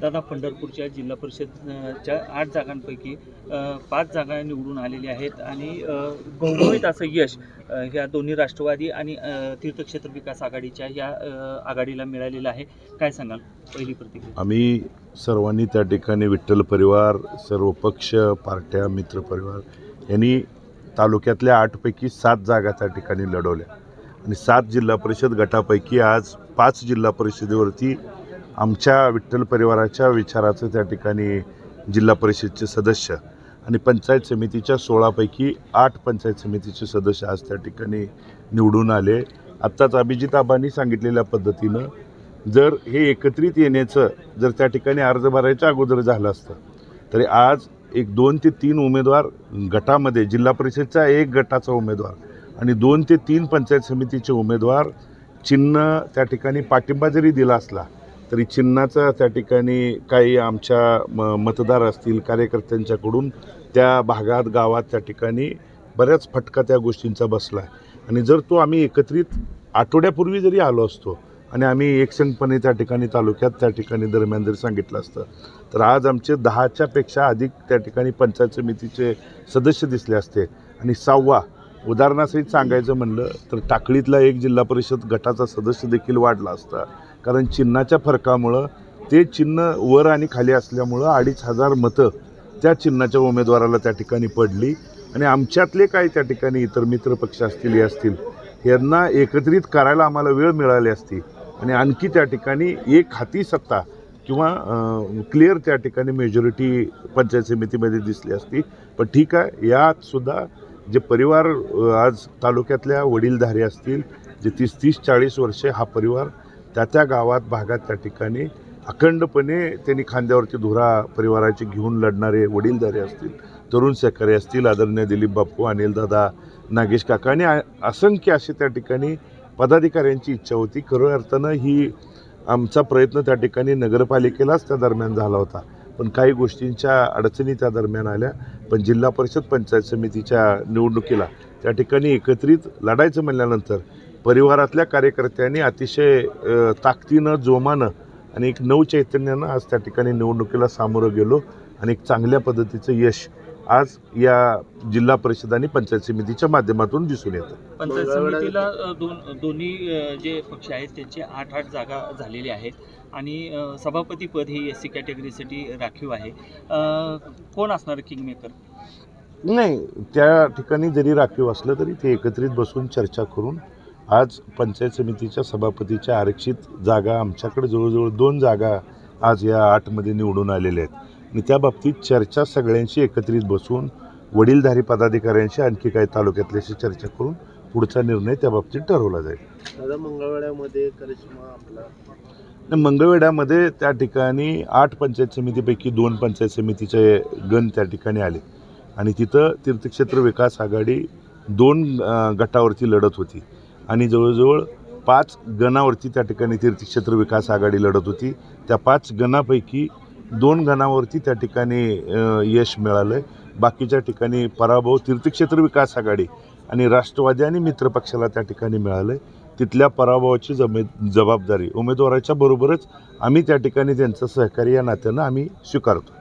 दादा पंढरपूरच्या जिल्हा परिषदच्या आठ जागांपैकी पाच जागा निवडून आलेल्या आहेत आणि गौरवित असं यश ह्या दोन्ही राष्ट्रवादी आणि तीर्थक्षेत्र विकास आघाडीच्या या आघाडीला मिळालेलं आहे. काय सांगाल पहिली प्रतिक्रिया? आम्ही सर्वांनी त्या ठिकाणी विठ्ठल परिवार सर्व पक्ष पार्ट्या मित्रपरिवार यांनी तालुक्यातल्या आठपैकी सात जागा त्या ठिकाणी लढवल्या. आणि सात जिल्हा परिषद गटापैकी आज पाच जिल्हा परिषदेवरती आमच्या विठ्ठल परिवाराच्या विचाराचं त्या ठिकाणी जिल्हा परिषदचे सदस्य आणि पंचायत समितीच्या सोळापैकी आठ पंचायत समितीचे सदस्य आज त्या ठिकाणी निवडून आले. आत्ताच अभिजित आबांनी सांगितलेल्या पद्धतीनं जर हे एकत्रित येण्याचं जर त्या ठिकाणी अर्ज भरायच्या अगोदर झालं असतं तरी आज एक दोन ते तीन उमेदवार गटामध्ये जिल्हा परिषदचा एक गटाचा उमेदवार आणि दोन ते तीन पंचायत समितीचे उमेदवार चिन्ह त्या ठिकाणी पाठिंबा जरी दिला असला तरी चिन्हाचा त्या ठिकाणी काही आमच्या म मतदार असतील कार्यकर्त्यांच्याकडून त्या भागात गावात त्या ठिकाणी बऱ्याच फटका त्या गोष्टींचा बसला आहे. आणि जर तो आम्ही एकत्रित आठवड्यापूर्वी जरी आलो असतो आणि आम्ही एकसंगपणे त्या ठिकाणी तालुक्यात त्या ठिकाणी दरम्यान जरी सांगितलं असतं तर आज आमचे दहाच्यापेक्षा अधिक त्या ठिकाणी पंचायत समितीचे सदस्य दिसले असते आणि सहावा उदाहरणासहित सांगायचं म्हणलं तर टाकळीतला एक जिल्हा परिषद गटाचा सदस्य देखील वाढला असता. कारण चिन्हाच्या फरकामुळं ते चिन्ह वर आणि खाली असल्यामुळं अडीच हजार मतं त्या चिन्हाच्या उमेदवाराला त्या ठिकाणी पडली. आणि आमच्यातले काही त्या ठिकाणी इतर मित्र पक्ष असतील हे असतील यांना एकत्रित करायला आम्हाला वेळ मिळाली असती. आणि आणखी त्या ठिकाणी एक हाती सत्ता किंवा क्लिअर त्या ठिकाणी मेजॉरिटी पंचायत समितीमध्ये दिसली असती. पण ठीक आहे यातसुद्धा जे परिवार आज तालुक्यातल्या वडीलधारी असतील जे तीस तीस चाळीस वर्षे हा परिवार त्या त्या गावात भागात त्या ठिकाणी अखंडपणे त्यांनी खांद्यावरती धुरा परिवाराची घेऊन लढणारे वडीलधारे असतील तरुण सहकारी असतील आदरणीय दिलीप बाप्पू अनिलदादा नागेश काका आणि असंख्य असे त्या ठिकाणी पदाधिकाऱ्यांची इच्छा होती. खऱ्या अर्थानं ही आमचा प्रयत्न त्या ठिकाणी नगरपालिकेलाच त्या दरम्यान झाला होता. पण काही गोष्टींच्या अडचणी त्या दरम्यान आल्या. पण जिल्हा परिषद पंचायत समितीच्या निवडणुकीला त्या ठिकाणी एकत्रित लढायचं म्हणल्यानंतर परिवारातल्या कार्यकर्त्यांनी अतिशय ताकदीनं जोमानं आणि एक नवचैतन्यानं आज त्या ठिकाणी निवडणुकीला सामोरं गेलो आणि एक चांगल्या पद्धतीचं यश आज या जिल्हा परिषद आणि पंचायत समितीच्या माध्यमातून दिसून येतं. पंचायत समितीला दोन दोन्ही जे पक्ष आहेत त्यांचे आठ आठ जागा झालेल्या आहेत. आणि अ, सभापतीपद हे एस सी कॅटेगरीसाठी राखीव आहे. कोण असणार किंगमेकर नाही त्या ठिकाणी जरी राखीव असलं तरी ते एकत्रित बसून चर्चा करून आज पंचायत समितीच्या सभापतीच्या आरक्षित जागा आमच्याकडे जवळजवळ दोन जागा आज या आठमध्ये निवडून आलेल्या आहेत. आणि त्या बाबतीत चर्चा सगळ्यांशी एकत्रित बसून वडीलधारी पदाधिकाऱ्यांशी आणखी काही तालुक्यातल्याशी चर्चा करून पुढचा निर्णय त्या बाबतीत ठरवला जाईल. दादा मंगळवेड्यामध्ये करिश्मा आपला. आणि मंगळवेढ्यामध्ये त्या ठिकाणी आठ पंचायत समितीपैकी दोन पंचायत समितीचे गण त्या ठिकाणी आले. आणि तिथं तीर्थक्षेत्र विकास आघाडी दोन गटावरती लढत होती. आणि जवळजवळ पाच गणावरती त्या ठिकाणी तीर्थक्षेत्र विकास आघाडी लढत होती. त्या पाच गणापैकी दोन गणावरती त्या ठिकाणी यश मिळालं आहे बाकीच्या ठिकाणी पराभव तीर्थक्षेत्र विकास आघाडी आणि राष्ट्रवादी आणि मित्रपक्षाला त्या ठिकाणी मिळालं आहे तिथल्या पराभवाची जमे जबाबदारी उमेदवाराच्या बरोबरच आम्ही त्या ठिकाणी त्यांचं सहकार्य या नात्यानं आम्ही स्वीकारतो.